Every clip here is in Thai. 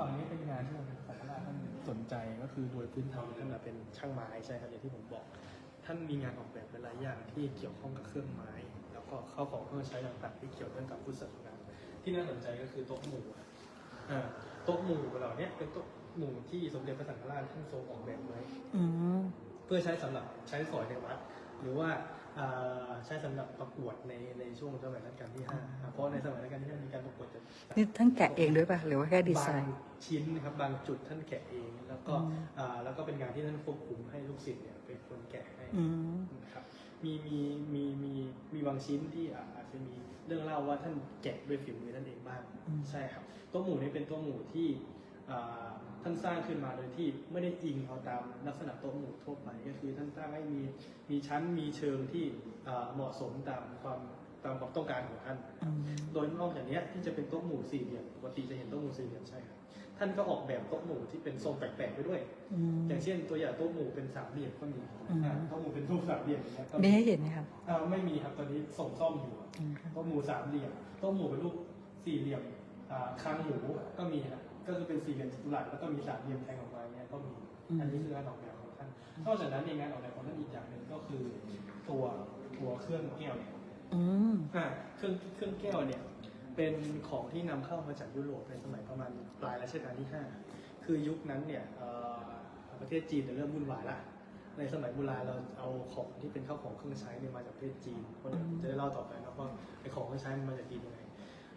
ฝั่งนี้เป็นงานที่เราเป็นสังฆราชท่านสนใจก็คือโดยพื้นฐานท่านน่ะเป็นช่างไม้ใช่ครับอย่างที่ผมบอก ท่านมีงานออกแบบหลายๆอย่างที่เกี่ยวข้องกับเครื่องไม้ แล้วก็เข้าของเครื่องใช้ต่างๆ ที่เกี่ยวเนื่องกับพุทธศาสนาที่น่าสนใจก็คือโต๊ะหมู่อะอ่าโต๊ะหมู่เหล่าเนี้ยเป็นโต๊ะหมู่ที่สมเด็จพระสังฆราชท่านทรงออกแบบไว้อืมเพื่อใช้สำหรับใช้สอยในวัดหรือว่าอ่า ใช้สำหรับประกวดในในช่วงสมัยรัชกาลที่ห้าอ่าเพราะในสมัยรัชกาลที่ห้ามีการประกวดจะนี่ท่านแกะเองด้วยป่ะหรือว่าแค่ดีไซบางน์ ชิ้นนะครับบางจุดท่านแกะเองแล้วก็อืมอ่าแล้วก็เป็นงานที่ท่านควบคุมให้ลูกศิษย์เนี่ยเป็นคนแกะให้ อืม นะครับมีมีมีมีมีบางชิ้นที่อะอาจจะมีเรื่องเล่าว่าท่านแกะด้วยฝีมือท่านเองบ้างอืม ใช่ครับโต๊ะหมู่นี้เป็นโต๊ะหมู่ที่อ่า ท่านสร้างขึ้นมาโดยที่ไม่ได้อิงเอาตามลักษณะโต๊ะหมู่ทั่วไป ก็คือท่านสร้างให้มีมีชั้นมีเชิงที่อ่าเหมาะสมตามความตามความต้องการของท่านอืมโดยนอกจากเนี้ยที่จะเป็นโต๊ะหมู่สี่เหลี่ยมปกติจะเห็นโต๊ะหมู่สี่เหลี่ยมใช่ครับ ท่านก็ออกแบบโต๊ะหมู่ที่เป็นทรงแปลกๆไปด้วยอืมอย่างเช่น ตัวอย่างโต๊ะหมู่เป็นสามเหลี่ยมก็มีอืมอ่าโต๊ะหมู่เป็นรูปสามเหลี่ยมอย่างเงี้ยก็มีให้เห็นไหมครับอ่าไม่มีครับตอนนี้ส่งซ่อมอยู่อืมโต๊ะหมู่สามเหลี่ยม โต๊ะหมู่เป็นรูปสี่เหลี่ยมอ่าคางหมูก็มีนะ ก็คือเป็นสี่เหลี่ยมจัตุรัสแล้วก็มีสามเหลี่ยมแทงออกมาเงี้ยก็มีอันนี้คืองานออกแบบของท่านนอกจากนั้นในงานออกแบบของท่านอีกอย่างหนึ่งก็คือตัวตัวเครื่องแก้วเนี่ยอืมอ่าเครื่องเครื่องแก้วเนี่ยเป็นของที่นำเข้ามาจากยุโรปในสมัยประมาณปลายรัชกาลที่ 5 คือยุคนั้นเนี่ยเอ่อประเทศจีนเนี่ยเริ่มวุ่นวายละ ในสมัยโบราณเราเอาของที่เป็นข้าวของเครื่องใช้เนี่ยมาจากประเทศจีนเพราะเดี๋ยวจะได้เล่าต่อไปนะว่าไอ้ของเครื่องใช้มันมาจากจีนยังไง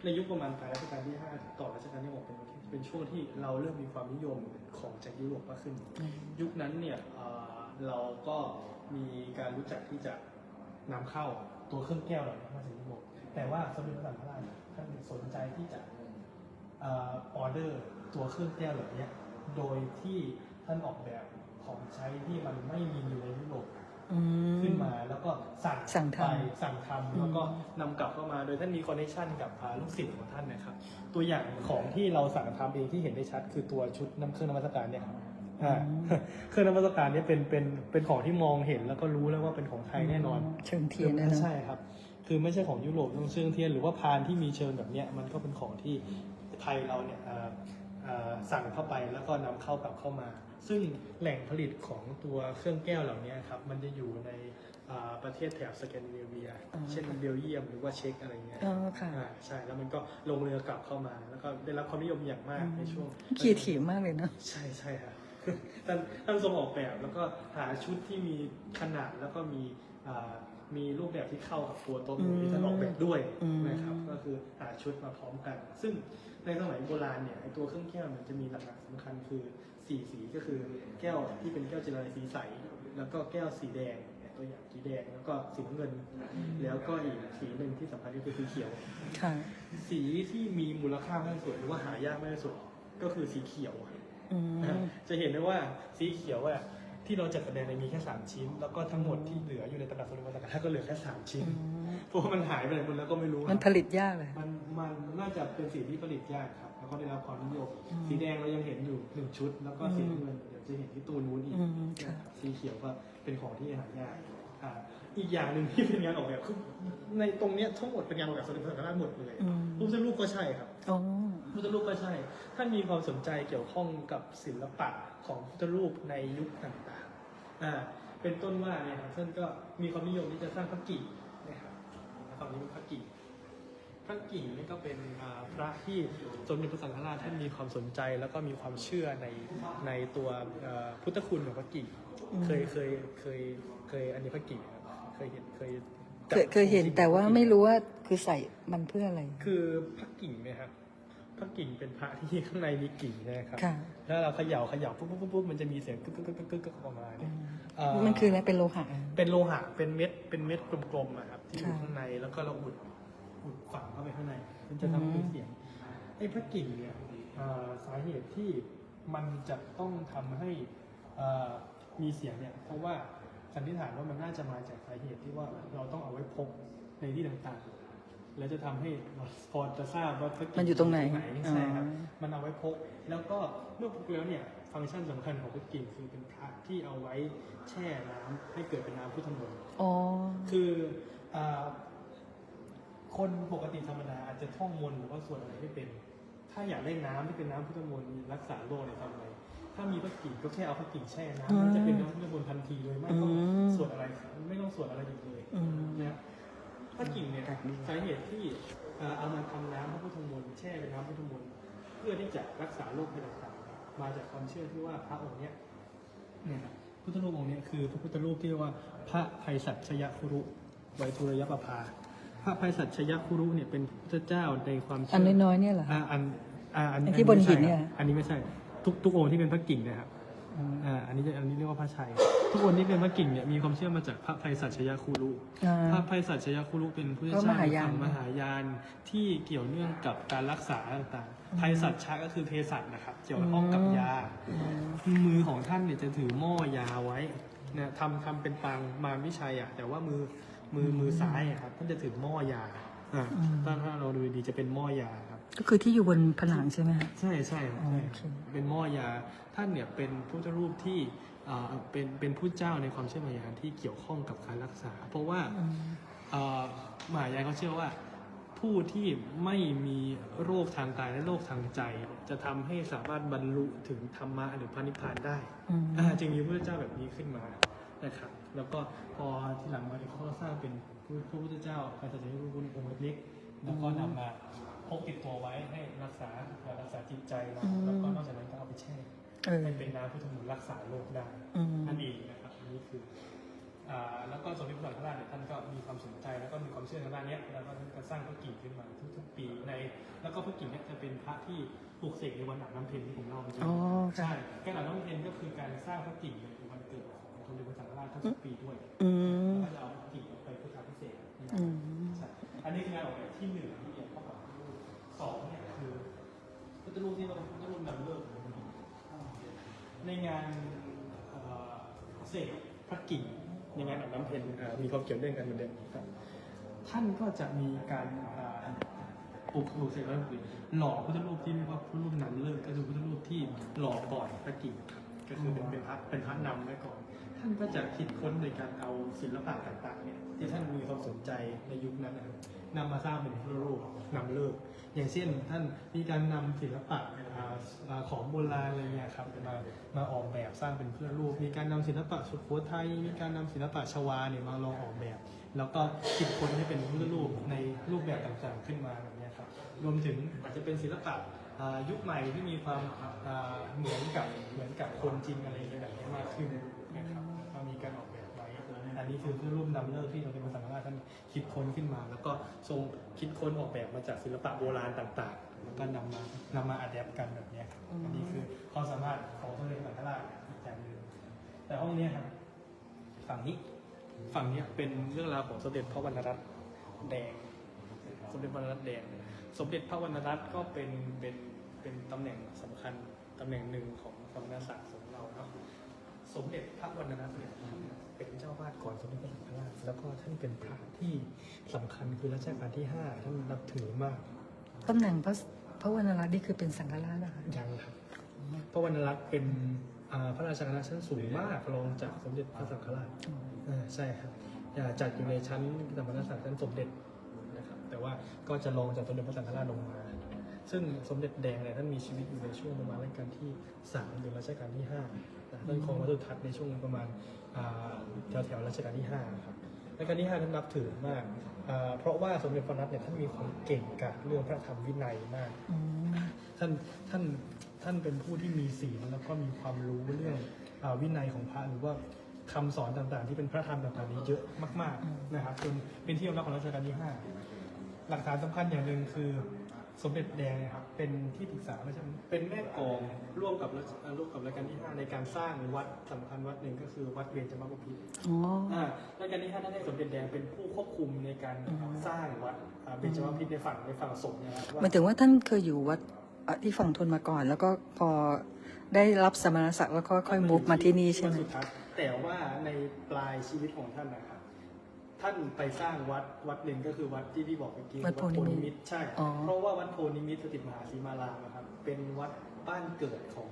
ในยุคประมาณปลายรัชกาลที่ 5 ต่อรัชกาลที่ 6 เป็น เป็นช่วงที่เราเริ่มมีความนิยมของจากยุโรปมากขึ้น ยุคนั้นเนี่ยเอ่อเราก็มีการรู้จักที่จะนำเข้าตัวเครื่องแก้วเหล่านี้มาจากยุโรปแต่ว่าสมเด็จพระสังฆราชท่านสนใจที่จะเออเดอร์ตัวเครื่องแก้วเหล่านี้โดยที่ท่านออกแบบของใช้ที่มันไม่มีอยู่ในยุโรป อืม ขึ้นมาแล้วก็สั่งสั่งทำไปสั่งทำแล้วก็นำกลับเข้ามาโดยท่านมีคอนเนคชันกับอ่าลูกศิษย์ของท่านนะครับ ตัวอย่างของที่เราสั่งทำเองที่เห็นได้ชัด คือตัวชุดน้ำเครื่องนมัสการเนี่ยครับอ่าเครื่องนมัสการเนี่ยเป็นเป็นเป็นของที่มองเห็นแล้วก็รู้แล้วว่าเป็นของไทยแน่นอน เชิงเทียนนะเนอะ ใช่ครับ คือไม่ใช่ของยุโรปต้องเชิงเทียนหรือว่าพานที่มีเชิงแบบเนี้ยมันก็เป็นของที่ไทยเราเนี่ยอ่าอ่าสั่งเข้าไปแล้วก็นำเข้ากลับเข้ามา ซึ่งแหล่งผลิตของตัวเครื่องแก้วเหล่านี้ครับมันจะอยู่ในอ่าประเทศแถบสแกนดิเนเวียอ๋อเช่นเบลเยียมหรือว่าเช็กอะไรเงี้ยอ๋อค่ะอ่าใช่แล้วมันก็ลงเรือกลับเข้ามา แล้วก็ได้รับความนิยมอย่างมากในช่วงเคียถีมากเลยเนอะใช่ใช่ครับท่านท่านทรงออกแบบแล้วก็หาชุดที่มีขนาดแล้วก็มีอ่ามีรูปแบบที่เข้ากับตัวโต๊ะหมู่ที่ท่านออกแบบด้วยอืมนะครับก็คือหาชุดมาพร้อมกัน ซึ่งในสมัยโบราณเนี่ยไอตัวเครื่องแก้วมันจะมีหลักๆสำคัญคือ สีสีก็คือแก้วที่เป็นแก้วเจลาสีใส แล้วก็แก้วสีแดงเนี่ยตัวอย่างสีแดงแล้วก็สีน้ำเงิน แล้วก็อีกสีหนึ่งที่สำคัญก็คือสีเขียว ค่ะ สีที่มีมูลค่ามากที่สุดหรือว่าหายากมากที่สุดก็คือสีเขียวครับอืมจะเห็นได้ว่าสีเขียวอะที่เราจัดแสดงในยมีแค่3ชิ้น แล้วก็ทั้งหมดที่เหลืออยู่ในตลาดสดวันตะการก็เหลือแค่3ชิ้น เพราะว่ามันหายไปไหนหมดแล้วก็ไม่รู้มันผลิตยากเลย มันมันน่าจะเป็นสีที่ผลิตยากครับ แล้วก็ได้รับความนิยมอืมสีแดงเรายังเห็นอยู่หนึ่งชุด แล้วก็สีน้ำเงินเดี๋ยวจะเห็นที่ตู้นู้นอีกอืมค่ะสีเขียวก็เป็นของที่หายากอ่าอีกอย่างหนึ่งที่เป็นงานออกแบบคือในตรงเนี้ยทั้งหมดเป็นงานออกแบบสมเด็จพระสังฆราชหมดเลยอืม รูปเส้นรูปก็ใช่ครับ อ๋อ พุทธรูปก็ใช่ ท่านมีความสนใจเกี่ยวข้องกับศิลปะของพุทธรูปในยุคต่างๆ อ่า เป็นต้นว่าเนี่ยครับท่านก็มีความนิยมที่จะสร้างพระกิ่งนะครับฝั่งนี้เป็นพระกิ่ง พระกิ่งนี่ก็เป็นอ่าพระที่สมเด็จพระสังฆราชท่านมีความสนใจ แล้วก็มีความเชื่อในในตัวเอ่อพุทธคุณของพระกิ่งอืมเคยเคยเคยเคยอันนี้พระกิ่งครับเคยเห็นเคยเคยเคยเห็นแต่ว่าไม่รู้ว่าคือใส่มันเพื่ออะไร คือพระกิ่งเนะครับพระกิ่งเป็นพระที่ข้างในมีกิ่งใช่ไหมครับค่ะถ้าเราเขย่าเขย่าปุ๊บปุ๊บปุ๊บปุ๊บมันจะมีเสียงกึกกึกกึกกึกกึกกึกออกมาเนี่ยเอ่อมันคืออะไรเป็นโลหะ เป็นโลหะเป็นเม็ดเป็นเม็ดกลมๆอะครับที่อยู่ค่ะข้างในแล้วก็เราอุด อุดฝังเข้าไปข้างใน มันจะทำให้เสียงไอ้พระกิ่งเนี่ยเอ่อสาเหตุที่มันจะต้องทำให้เอ่อมีเสียงเนี่ยเพราะว่าสันนิษฐานว่ามันน่าจะมาจากสาเหตุที่ว่าเราต้องเอาไว้พกในที่ต่างๆ แล้วจะทำให้เราพอจะทราบว่าพระกิ่งมันอยู่ตรงไหนใช่ครับอ๋อมันเอาไว้พก แล้วก็เมื่อพกแล้วเนี่ยฟังก์ชันสำคัญของพระกิ่งคือเป็นพระที่เอาไว้แช่น้ำให้เกิดเป็นน้ำพุทธมนต์อ๋อคืออา คนปกติธรรมดาอาจจะท่องมนต์หรือว่าสวดอะไรไม่เป็น ถ้าอยากได้น้ำที่เป็นน้ำพุทธมนต์รักษาโรคเนี่ยทำไงถ้ามีพระกิ่งก็แค่เอาพระกิ่งแช่น้ำมันจะเป็นน้ำพุทธมนต์ทันทีเลยไม่ต้องสวดอะไรไม่ต้องสวดอะไรอีกเลยอืมนะพระกิ่งเนี่ยแปลกดีสาเหตุที่เอ่อเอามาทำน้ำพระพุทธมนต์แช่เป็นน้ำพุทธมนต์เพื่อที่จะรักษาโรคภัยต่างๆมาจากความเชื่อที่ว่าพระองค์เนี้ยเนี่ยครับพุทธรูปองค์เนี้ยคือพระพุทธรูปที่เรียกว่าพระไพศาลชยคุรุไวทุรยปภา พระไพศาลชยคุรุเนี่ยเป็นพระพุทธเจ้าในความอัเชื่นน้อยๆเนี่ยเหรออ่าอันอ่าอันไอ้ที่บนหินเนี่ย อันนี้ไม่ใช่ ทุกทุกองค์ที่เป็นพระกิ่งนะครับอ่าอันนี้จะอันนี้เรียกว่าพระชัย ทุกคนที่เป็นพระกิ่งเนี่ยมีความเชื่อมาจากพระไพศาลชยคุรุอ่าพระไพศาลชยคุรุเป็นผู้ก็เจ้ามหายานฝั่งมหายานที่เกี่ยวเนื่องกับการรักษาต่างๆไพศาลชะก็คือเภสัชนะครับ เกี่ยวข้องกับยา มือของท่านเนี่ยจะถือหม้อยาไว้นะทำทำเป็นปางมารวิชัยอะแต่ว่ามือ มือมือซ้ายอะครับท่านจะถือหม้อยาอ่าถ้าถ้าเราดูดีๆจะเป็นหม้อยาครับ ก็คือที่อยู่บนผนังใช่ไหมฮะใช่ใช่ครับอ๋อใช่โอเค เป็นหม้อยาท่านเนี่ยเป็นพุทธรูปที่อ่าเป็นเป็นผู้เจ้าในความเชื่อมหายานที่เกี่ยวข้องกับการรักษา เพราะว่าอืมอ่ามหายานเขาเชื่อว่า ผู้ที่ไม่มีโรคทางกายและโรคทางใจ จะทำให้สามารถบรรลุถึงธรรมะหรือพระนิพพานได้อืม อ่าจึงมีพระเจ้าแบบนี้ขึ้นมานะครับ แล้วก็พอทีหลังมาเนี่ยเขาก็สร้างเป็นพระพุทธเจ้าพระสัจจิรุณองค์เล็กๆแล้วก็นำมาพกติดตัวไว้ให้รักษารักษาจิตใจเราอืมแล้วก็นอกจากนั้นก็เอาไปแช่เออ ให้เป็นน้ำพุทธมนต์รักษาโรคได้อืม นั่นเองนะครับอันนี้คืออ่าแล้วก็สมเด็จพระสังฆราชเนี่ยท่านก็มีความสนใจแล้วก็มีความเชื่อทางด้านเนี้ยแล้วก็ท่านก็สร้างพระกิ่งขึ้นมาทุกๆปีใน แล้วก็พระกิ่งเนี่ยจะเป็นพระที่ปลูกเสกในวันอาบน้ำเพ็ญที่ผมเล่าเมื่อกี้ อ๋อใช่ค่ะการอาบน้ำเพ็ญก็คือการสร้างพระกิ่งใน วันเกิดของสมเด็จพระสังฆราชทุกๆปีด้วยอืมแล้วก็จะเอาพระกิ่งไปพุทธาพิเศษกอืม ใช่อันนี้คืองานออกแบบที่หนึ่งที่เกี่ยวข้องกับพุทธรูปสองเนี่ยคือพุทธรูปที่เราพุทธรูปนำเลิกในงานเอ่อเสกพระกิ่งในงานอาบน้ำเพ็ญเอ่อมีความเกี่ยวเนื่องกันเหมือนเดิมครับ ท่านก็จะมีการอ่าปลูกปลูกเสกแล้วหล่อพุทธรูปที่เรียกว่าพุทธรูปนำเลิกก็คือพุทธรูปที่หล่อก่อนพระกิ่งครับก็คือเป็นเป็นพระเป็นพระนำไว้ก่อน ท่านก็จะคิดค้นโดยการเอาศิลปะต่างๆเนี่ยที่ท่านมีความสนใจในยุคนั้นนะครับนำมาสร้างเป็นพุทธรูปนำเลิกอย่างเช่นท่านมีการนำศิลปะของโบราณอะไรเงี้ยครับมามาออกแบบสร้างเป็นพุทธรูป มีการนำศิลปะสุโขทัยมีการนำศิลปะชวาเนี่ยมาลองออกแบบ แล้วก็คิดค้นให้เป็นพุทธรูปในรูปแบบต่างๆขึ้นมาแบบนี้ครับรวมถึงอาจจะเป็นศิลปะยุคใหม่ที่มีความเหมือนกับเหมือนกับคนจริงอะไรอย่างเงี้ยแบบนี้มากขึ้น นนี้คือรูปนำเลิกที่เราเป็นภาษาพระราท่านคิดค้นขึ้นมา แล้วก็ทรงคิดค้นออกแบบมาจากศิลปะโบราณต่างๆ แล้วก็นำมานำมาอัดแอปกันแบบเนี้ยครับอันนี้คือความสามารถของสมเด็จพระสังฆราชอีกอย่างหนึ่งแต่ห้องเนี้ยครับฝั่งนี้ฝั่งนี้เป็นเรื่องราวของสมเด็จพระวรรณรัตน์แดง สมเด็จพระวรรณรัตน์แดง สมเด็จพระวรรณรัตน์ก็เป็นเป็นเป็นตำแหน่งสำคัญตำแหน่งหนึ่งของสมณศักดิ์ของเราเนาะ สมเด็จพระวรรณรัตน์เนี่ยเป็นเจ้าวาดก่อนสมเด็จพระสังฆราชแล้วก็ท่านเป็นพระที่สำคัญคือรัชกาลที่ห้าท่านนับถือมากตำแหน่งพระพระวรรณรัตน์นี่คือเป็นสังฆราชนะคะยังครับ พระวรรณรัตน์เป็นอ่าพระราชาคณะชั้นสูงมากรองจากสมเด็จพระสังฆราชอ่าใช่ครับอ่าจัดอยู่ในชั้นสมณศักดิ์ชั้นสมเด็จนะครับแต่ว่าก็จะรองจากสมเด็จพระสังฆราชลงมา ซึ่งสมเด็จแดงเนี่ยท่านมีชีวิตอยู่ในช่วงประมาณรัชกาลที่สามหรือรัชกาลที่ห้านะท่านครองวัดสุทัศน์ในช่วงประมาณแถวแถวๆรัชกาลที่ห้าครับรัชกาลที่ห้าท่านนับถือมากอ่าเพราะว่าสมเด็จพระนัทเนี่ยท่านมีความเก่งกาจเรื่องพระธรรมวินัยมากอืมท่านท่านท่านเป็นผู้ที่มีศีลแล้วก็มีความรู้เรื่องอาวินัยของพระหรือว่าคำสอนต่างๆ ที่เป็นพระธรรมต่างๆนี้เยอะมากๆนะครับจนเป็นที่ยอมรับของรัชกาลที่ห้าหลักฐานสำคัญอย่างหนึ่งคือ สมเด็จแดงนะครับเป็นที่ปรึกษาไม่ใช่เป็นแม่กลองร่วมกับรัชร่วมกับรัชกาลที่ห้าในการสร้างวัดสำคัญวัดหนึ่งก็คือวัดเบญจมาบพิตรอ๋ออ่ารัชกาลที่ห้าท่านให้สมเด็จแดงเป็นผู้ควบคุมในการอืมสร้างวัดอ่าเบญจมาบพิตรในฝั่งในฝั่งสงฆ์นะครับว่าหมายถึงว่าท่านเคยอยู่วัดเอ่อที่ฝั่งทนมาก่อน แล้วก็พอได้รับสมณศักดิ์แล้วก็ค่อยมุกมาที่นี่ใช่ไหมวัดสุทัศน์แต่ว่าในปลายชีวิตของท่านนะครับ ท่านไปสร้างวัดวัดหนึ่งก็คือวัดที่พี่บอกเมื่อกี้วัดโพนิมิตรใช่ อ๋อ เพราะว่าวัดโพนิมิตรสถิตมหาสีมารามนะครับเป็นวัดบ้านเกิดของ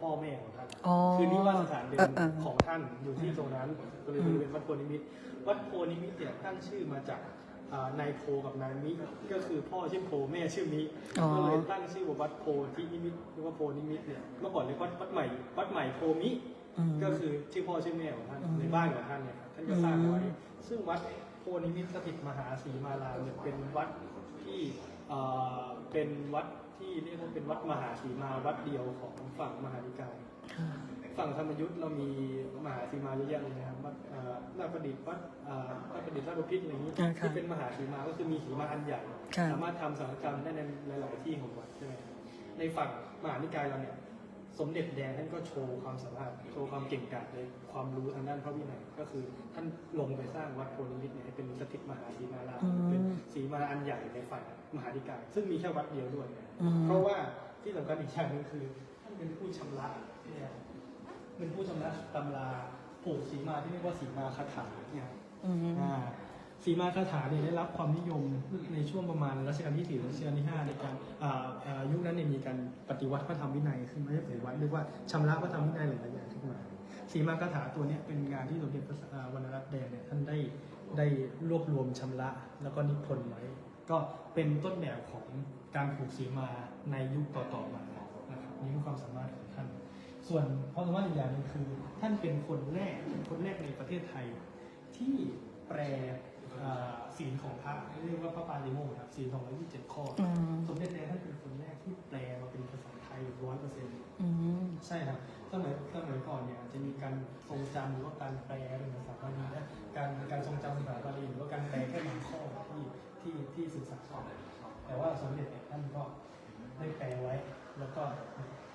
พ่อแม่ของท่านอ๋อคือนิวาสสถานเดิเอมอเออ ของท่านอยู่ที่ตรงนั้นก็เลยเป็นวัดโพนิมิตรวัดโพนิมิตรเนี่ยตั้งชื่อมาจากพอ่านายโพกับนายมิก็คือพ่อชื่อโพแม่ชื่อมิอ๋อ ก็เลยตั้งชื่อว่าวัดโพที่นิมิตหรือว่าโพนิมิตเนี่ยเมื่อก่อนเรียกวัดวัดใหม่วัดใหม่โพมิ อืม ก็คือชื่อพ่อชื่อแม่ของท่านอืมในบ้านของท่านเนี่ยครับท่านก็สร้างไว้ อืม ซึ่งวัดโพนิมิตสถิตมหาศรีมารามเนี่ยเป็นวัดที่เอ่อเป็นวัดที่เรียกว่าเป็นวัดมหาศรีมาวัดเดียวของฝั่งมหานิกาย ค่ะ ฝั่งธรรมยุทธ์เรามีมหาสีมาเยอะแยะเลยนะครับวัดเอ่อราชประดิษฐ์วัดเอ่อราชประดิษฐ์ราชบพิตรอะไรอย่างนี้อ่าค่ะที่เป็นมหาสีมาก็คือมีสีมาอันใหญ่ ค่ะ สามารถทำสังฆกรรมได้ในหลาย ๆ ที่ของวัดใช่ไหมครับในฝั่งมหานิกายเราเนี่ย สมเด็จแดงท่านก็โชว์ความสามารถโชว์ความเก่งกาจในความรู้ทางด้านพระวินัยก็คือท่านลงไปสร้างวัดโพนิมิตรเนี่ยให้เป็นสถิตมหาสีมารามอืมเป็นสีมาอันใหญ่ในฝั่งมหานิกายซึ่งมีแค่วัดเดียวด้วยอืมเพราะว่าที่สำคัญอีกอย่างหนึงคือท่านเป็นผู้ชำระเนี่ยเป็นผู้ชำระตำราผูกสีมาที่เรียกว่าสีมาคาถาเนี่ยอืม อ่า สีมาคาถาเนี่ยได้รับความนิยมในช่วงประมาณรัชกาลที่สี่รัชกาลที่ห้าในการยุคนั้นเนี่ยมีการปฏิวัติพระธรรมวินัยขึ้นไม่ใช่ปฏิวัติเรียกว่าชำระพระธรรมวินัยหลายอย่างขึ้นมาสีมาคาถาตัวนี้เป็นงานที่สมเด็จพระวรรณรัตน์แดงเนี่ยท่านได้ได้รวบรวมชำระแล้วก็นิพนธ์ไว้ ก็เป็นต้นแบบของการผูกสีมาในยุคต่อๆมานะครับนี่คือความสามารถของท่าน ส่วนความสามารถอีกอย่างนึงคือ ท่านเป็นคนแรกคนแรกในประเทศไทยที่แปล อ่าศีลของพระเรียกว่าพระปาลิโมกข์ครับศีลของร้อยยี่สิบเจ็ดข้อออืมสมเด็จแดงท่านเป็นคนแรกที่แปลมาเป็นภาษาไทยร้อยเปอร์เซ็นต์อืม ใช่ครับสมัยสมัยก่อนเนี่ยอาจจะมีการทรงจำหรือว่าการแปลเป็นภาษาบาลีนะการการทรงจำภาษาบาลีหรือว่าการแปลแค่บางข้อที่ที่ที่ศึกษาก่อนแต่ว่าสมเด็จเนี่ยท่านก็ได้แปลไว้ แล้วก็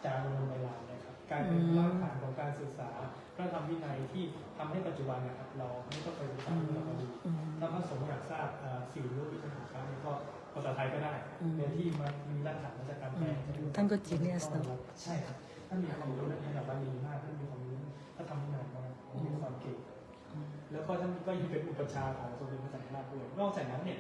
จารึกลงในลานเลยครับกลายเป็นรากฐานของการศึกษา พระธรรมวินัยที่ทำให้ปัจจุบันนะครับเราไม่ต้องไปศึกษาภาษาบาลีอืมถ้าพระสงฆ์อยากทราบอ่าสี่รู้วิชาของพระเนี่ยก็ภาษาไทยก็ได้อืมในที่มันมีรากฐานมาจากการแปลอืมท่านก็ genius เนอะใช่ครับท่านมีความรู้ในระดับบาลีมากท่านมีความรู้ถ้าทำวินัยมากมีความเก่งแล้วก็ท่านก็ยังเป็นอุปชฌาย์ของสมเด็จพระสังฆราชด้วยนอกจากนั้นเนี่ย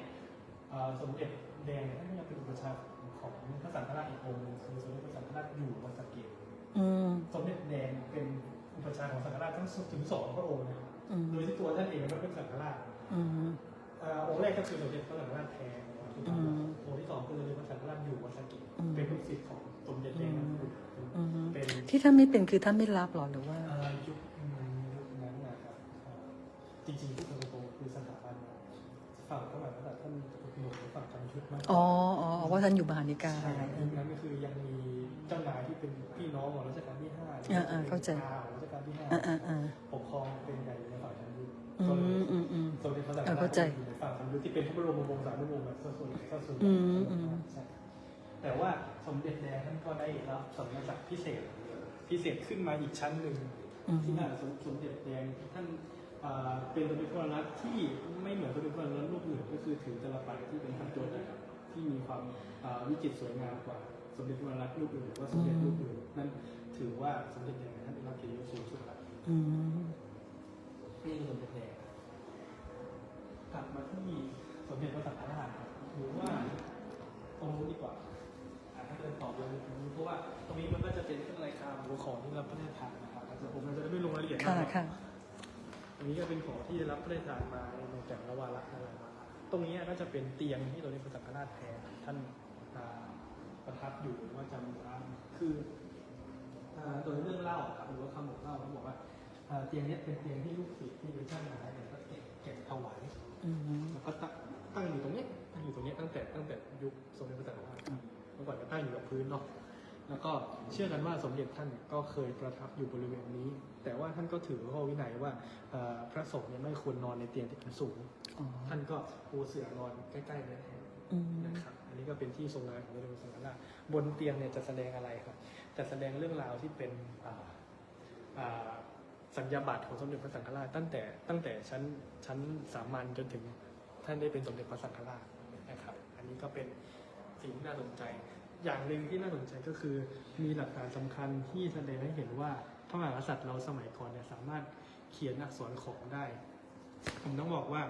เอ่อสมเด็จแดงเนี่ยท่านก็ยังเป็นอุปชฌาย์ของพระสังฆราชอีกองค์หนึงคือสมเด็จพระสังฆราชอยู่วัดสะเกษอืมสมเด็จแดงเป็น อุปชฌาย์ของสังฆราชทั้งถึงสองพระองค์นะครับอืมโดยที่ตัวท่านเองก็เป็นสังฆราชอืม เอ่อองค์แรกก็คือสมเด็จพระสังฆราชแทนอืมองค์ที่สองคือสมเด็จพระสังฆราชอยู่วัดสะเกษอืม เป็นลูกศิษย์ของสมเด็จแดงนะอืมเป็นที่ท่านไม่เป็นคือท่านไม่รับหรอหรือว่า เอ่อยุคยุคนั้นนะครับเอ่อจริงๆที่ตรงตรงๆคือสถาบันฝั่งพระมหากษัตริย์ท่านหนุนฝั่งจำชุดมากกว่า อ๋ออ๋ออ๋อว่าท่านอยู่มหานิกาย ใช่ครับยุคนั้นก็คือยังมีเจ้านายที่เป็นพี่น้องของรัชกาลที่ห้าอ่าอ่าเข้าใจ ป็นของรัชกาล ที่ห้าอ่าอ่าอ่าปกครองเป็นใหญ่ในฝั่งจำยุทธอืก็เลยมอืมอืมสมเด็จพระสังฆอ่าราเข้าชใจอยู่ในฝั่งจำยุทธที่เป็นพระบรมวงศานุวงศ์แบบสัดส่วนสัดส่วนอืมอืม ใช่แต่ว่าสมเด็จแดงท่านก็ได้รับสมณศักดิ์พิเศษ พิเศษขึ้นมาอีกชั้นหนึ่งอืมที่น่าสมสมเด็จแดงท่านอ่าเป็นสมเด็จพระนรัตน์ที่ไม่เหมือนสมเด็จพระนรัตน์รูปอื่นก็คือถือตลับปัดที่เป็นพันยศนะครับที่มีความอ่าวิจิตรสวยงามกว่า สมเด็จพระนรัตน์รูปอื่นหรือว่าสมเด็จรูปอื่นนั่นถือว่าสมเด็จแดง ท่านได้รับเกียรติยศสูงสุดแล้วอืมนี่คือสมเด็จแดงกลับมาที่สมเด็จพระสังฆราชครับหรือว่าตรงนู้นดีกว่าอ่าถ้าเดินต่อไปตรงนี้เพราะว่าตรงนี้มันก็จะเป็นเครื่องรายการหรือของที่รับพระราชทานนะครับอาจจะผมอาจจะไม่ลงรายละเอียดค่ะมากค่ะตรงนี้ก็เป็นของที่ได้รับพระราชทานมาในแต่ละวาระอะไรวาระตรงนี้ก็จะเป็นเตียงที่เราเรียกพระสังฆราชแทนท่านอ่าประทับอยู่หรือว่าจำพระคืออ่า โดยเรื่องเล่าครับหรือว่าคำบอกเล่าเขาบอกว่าอ่าเตียงเนี้ยเป็นเตียงที่ลูกศิษย์ที่เป็นช่างไม้เนี่ยก็เก็บเก็บถวายอืมแล้วก็ตั้งตั้งอยู่ตรงเนี้ยตั้งอยู่ตรงเนี้ยตั้งแต่ตั้งแต่ยุคสมเด็จพระสังฆราชเมื่อก่อนก็ตั้งอยู่กับพื้นเนาะแล้วก็เชื่อกันว่าสมเด็จท่านก็เคยประทับอยู่บริเวณนี้ แต่ว่าท่านก็ถือข้อวินัยว่าเอ่อพระสงฆ์เนี่ยไม่ควรนอนในเตียงที่สูงอ๋อท่านก็ปูเสื่อนอนใกล้ๆนั่นแทนอืมนะครับอั นนี้ก็เป็นที่ทรงงานของพระเดชพระสังฆราชบนเตียงเนี่ยจะแสดงอะไรครับจะแสดงเรื่องราวที่เป็นสัญญาบัตรของสมเด็จพระสังฆราชตั้งแต่ตั้งแต่ชั้นชั้นสามัญจนถึงท่านได้เป็นสมเด็จพระสังฆราชนะครับ อันนี้ก็เป็นสิ่งที่น่าสนใจ อย่างหนึ่งที่น่าสนใจก็คือมีหลักฐานสำคัญที่แสดงให้เห็นว่าพระมหากษัตริย์เราสมัยก่อนเนี่ยสามารถเขียนอักษรขอมได้ ผมต้องบอกว่า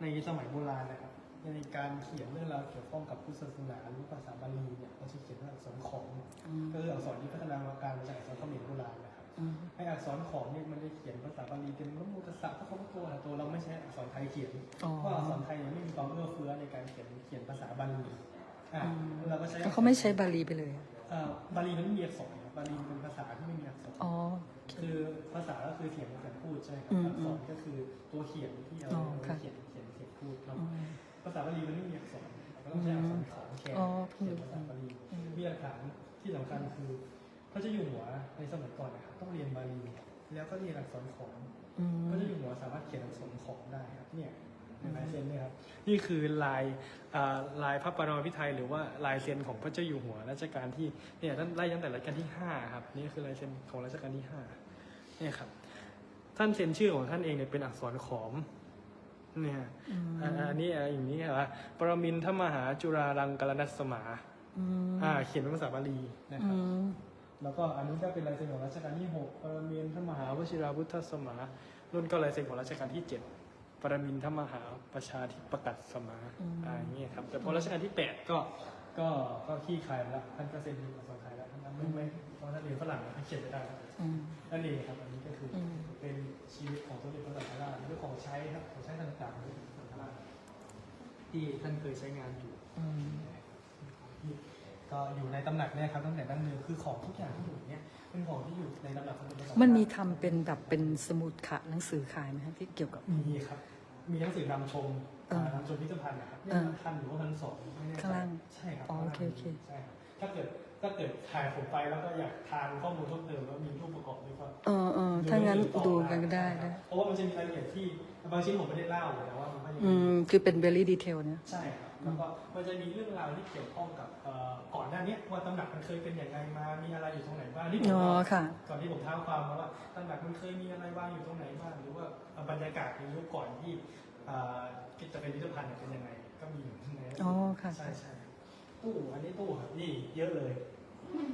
ในสมัยโบราณนะครับ ในการเขียนเรื่องราวเกี่ยวข้องกับพุทธศาสนาหรือภาษาบาลีเนี่ยเราจะเขียนด้วยอักษรขอมอืมก็คืออักษรที่พัฒนามาการมาจากอักษรเขมรโบราณนะครับอืมไออักษรขอมเนี่ยมันจะเขียนภาษาบาลีเป็นนโมตัสสะพระคัมภีโตอะโตเราไม่ใช้อักษรไทยเขียนอ๋อเพราะอักษรไทยเนี่ยไม่มีความเอื้อเฟื้อในการเขียนเขียนภาษาบาลีอะเราก็ใช้แล้วเขาไม่ใช้บาลีไปเลยอะเอ่อบาลีมันไม่มีอักษรครับบาลีมันเป็นภาษาที่ไม่มีอักษรอ๋อคือภาษาก็คือเขียนเป็นเสียงพูดใช่ไหมครัอืบมอักษรก็คือตัวเขียนที่เอาอ๋อไว้ค่ะเขียนเขียนเขียนพูดเนาะอืม ภาษาบาลีมันไม่มีอักษรเราก็ต้องใช้อักษรขอมแทนอ๋อเพิ่งเขียรู้นภาษาบาลีอืมมีหลักฐานที่สำคัญคือพระเจ้าอยู่หัวในสมัยก่อนนะครับต้องเรียนบาลีแล้วก็เรียนอักษรขอมอืมพระเจ้าอยู่หัวสามารถเขียนอักษรขอมได้ครับเนี่ยในลายเซ็นเนี่ยครับนี่คือลายอ่าลายพระปรมาภิไธยหรือว่าลายเซ็นของพระเจ้าอยู่หัวรัชกาลที่เนี่ยท่านไล่ตั้งแต่รัชกาลที่ห้าครับนี่คือลายเซ็นของรัชกาลที่ห้าเนี่ยครับท่านเซ็นชื่อของท่านเองเนี่ยเป็นอักษรขอม เนี่ยอืมอ่าอันนี้อะอย่างนี้ครับปรมินทมหาจุฬารังกรณัสสมาอืมอ่า เขียนเป็นภาษาบาลีนะคอืรับ มแล้วก็อันนี้ก็เป็นลายเซ็นของรัชกาลที่ 6 ปรมินทมหาวชิราพุทธสมารุ่นก็ลายเซ็นของรัชกาลที่ 7 ปรมินทมหาประชาธิปกัดสมาอ่าอย่างนี้ครับ แต่พอรัชกาลที่ 8 ก็ ก็ ก็ขี้คายไปแล้ว ท่านก็เซ็นเป็นอักษรไทยแล้วท่านไม่ไม่เพ ราะท่านเรียนฝรั่งท่านเขียนไม่ได้ครับอืม นั่นเองครับ อันนี้ก็คืออม เป็นชีวิตของสมเด็จพระสังฆราชเรื่องของใช้ครับของใช้ต่างๆของสังฆราชที่ท่านเคยใช้งานอยู่ อืม ก็อยู่ในตำหนักเนี่ยครับตั้งแต่ดั้งเดิมคือของทุกอย่างที่อยู่เนี่ยเป็นของที่อยู่ในตำหนักสมเด็จพระสังฆราชมันมีทำเป็นแบบเป็นสมุดขะหนังสือขายไหมฮะที่เกี่ยวกับ มีครับ มีหนังสือนำชมเอออ่านำชมพิพิธภัณฑ์นะครับเออพันหรือว่าพันสองไม่แน่ใจข้างล่างใช่ครับอ๋อข้างล่างโอเคโอเค ใช่ครับถ้าเกิด ถ้าเกิดถ่ายผมไปแล้วก็อยากทานข้อมูลเพิ่มเติมแล้วมีรูปประกอบด้วยก็เออเออถ้างั้นดูกันก็ได้ได้เพราะว่ามันจะมีรายละเอียดที่บางชิ้นผมไม่ได้เล่าแต่ว่ามันก็ยังอืมีมคือเป็น very detail เนี่ยใช่ครับแล้วก็มันจะมีเรื่องราวที่เกี่ยวข้องกับเอ่อก่อนหน้านี้ว่าตำหนักมันเคยเป็นอย่างไรมามีอะไรอยู่ตรงไหนบ้างนี่ผมอ๋อเล่าค่ะ ก่อนที่ผมเท้าความมาว่าตำหนักมันเคยมีอะไรบ้างอยู่ตรงไหนบ้างหรือว่าบรรยากาศในยุคก่อนที่เอ่อจะเป็นพิพิธภัณฑ์เนี่ยเป็นยังไงก็มีอยู่ข้างในอ๋อค่ะ ใช่ใช่ ตู้อันนี้ตู้ครับนี่เยอะเลย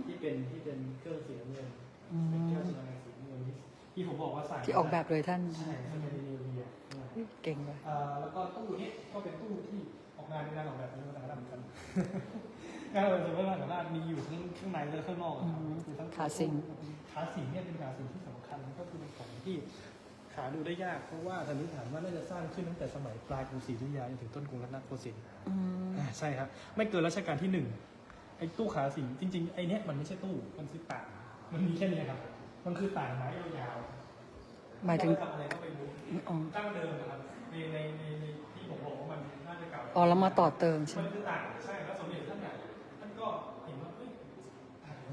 ที่เป็นที่เป็นเครื่องสีน้ำเงินอืเป็นแก้วมชนาสีน้ำเงินที่ที่ผมบอกว่าใส่ที่ออกแบบโดยท่านใช่ท่านเป็นนิวเวียเก่งเลยเอ่อแล้วก็ตู้นี้ก็เป็นตู้ที่ออกงานในงานออกแบบในวัฒนธรรมเหมือนกันงานออกแบบในวัฒนธรรมมีอยู่ข้างข้างในและข้างนอกอะครับอืมคือทั้งขาสิงขาสิงเนี่ยเป็นขาสิงที่สำคัญก็คือเป็นของที่หาดูได้ยากเพราะว่าสันนิษฐานว่าน่าจะสร้างขึ้นตั้งแต่สมัยปลายกรุงศรีอยุธยาจนถึงต้นกรุงรัตนโกสินทร์อืมอ่าใช่ครับไม่เกินรัชกาลที่หนึ่งไอ้ตู้ขาสิงจริงๆไอ้เนี้ยมันไม่ใช่ตู้มันคือต่างมันมีแค่เนี้ยครับ มันคือต่างไม้ยาวๆหมายถึงเรทำอะไรก็ไม่รู้อ๋อตั้งเดิมนะครับในในในในที่ผมบอกว่ามันน่าจะเก่าอ๋อแล้วมาต่อเติมใช่มัไหมนคือต่างใช่แล้วสมเด็จท่านเนี่ยท่านก็เห็นว่าเฮ้ย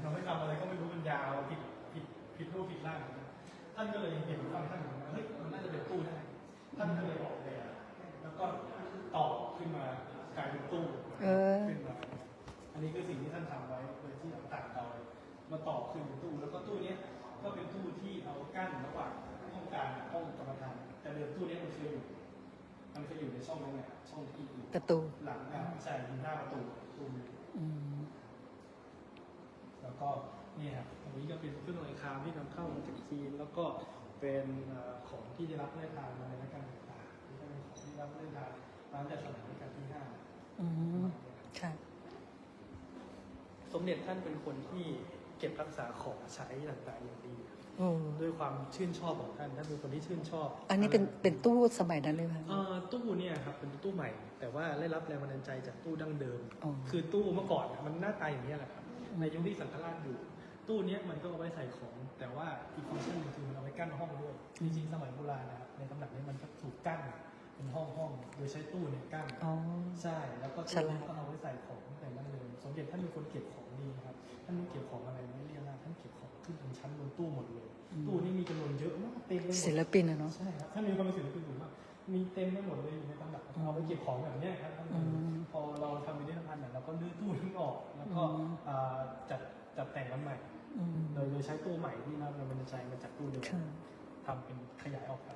เราไม่ทำอะไรก็ไม่รู้มันยาวผิดผิดผิดรูปผิดร่างท่านก็เลยเห็นฟังท่านบอกว่าเฮ้ยมันน่าจะเป็นตู้ได้ ท่านก็เลยออกแบบแล้วก็ต่อขึ้นมากลายเป็นตู้เออ ขึ้นมาอันนี้คือสิ่งที่ท่านทำไว้โดยที่เอาต่างเตามาต่อขึ้นเป็นตู้แล้วก็ตู้เนี้ยก็เป็นตู้ที่เอากั้นระหว่างห้องกลางกับห้องกรรมฐานแต่เดิมตู้เนี้ยมันเคยอยู่มันเคยอยู่ในช่องนั้นไงช่องที่อยู่ประตู หลังอะใช่อยู่หน้าประตูประตู อืม แล้วก็นี่ครับตรงนี้ก็เป็นเครื่องลายคามที่นำเข้ามาจากจีนแล้วก็ เป็นเอ่อของที่ได้รับพระราชทานมาในรัชกาลที่สามนี่ก็เป็นของที่ได้รับพระราชทานมาตั้งแต่สมัยรัชกาลที่ห้าอืมค่ะสมเด็จท่านเป็นคนที่เก็บรักษาของใช้ต่างๆอย่างดีโอ้ด้วยความชื่นชอบของท่านท่านเป็นคนที่ชื่นชอบ อันนี้เป็นเป็นตู้สมัยนั้นเลยไหมเอ่อตู้เนี่ยครับเป็นตู้ใหม่ แต่ว่าได้รับแรงบันดาลใจจากตู้ดั้งเดิมอ๋อคือตู้เมื่อก่อนอะมันหน้าตาอย่างนี้ยแหละครับในยุคที่สังฆราชอยู่ ตู้เนี้ยมันก็เอาไว้ใส่ของ แต่ว่าอีกฟังก์ชันหนึงคือมันเอาไว้กั้นห้องด้วยจริงๆสมัยโบราณนะครับในตำหนักนี้มันก็ถูกกั้นเป็นห้องห้องๆโดยใช้ตู้เนี่ยกั้นอ๋อ ใช่แล้วก็ฉตู้ลาด ก็เอาไว้ใส่ของแต่ดั้งเดิมสมเด็จท่านเป็นคนเก็บของดีครับท่านไม่เก็บของอะไรไม่เรียกว่าท่านเก็บของขึ้นเป็นชั้นบนตู้หมดเลย ตู้นี่มีจำนวนเยอะมากเต็มไปหมด ศิลปินอะเนาะ ใช่ครับ ถ้ามีความเป็นศิลปินอยู่มากมีเต็มไปหมดเลยอยู่ในตำหนักเอาไปเก็บของแบบเนี้ยครับท่านอืมพอเราทำมินิธภัณฑ์เนี่ยเราก็ลื้อตู้ทิ้งออก แล้วก็อืมอ่าจัดจัดแต่งมันใหม่อืม โดยโดยใช้ตู้ใหม่ที่เราเราบรรจัยมาจากตู้เดิมค่ะ ทำเป็นขยายออกไป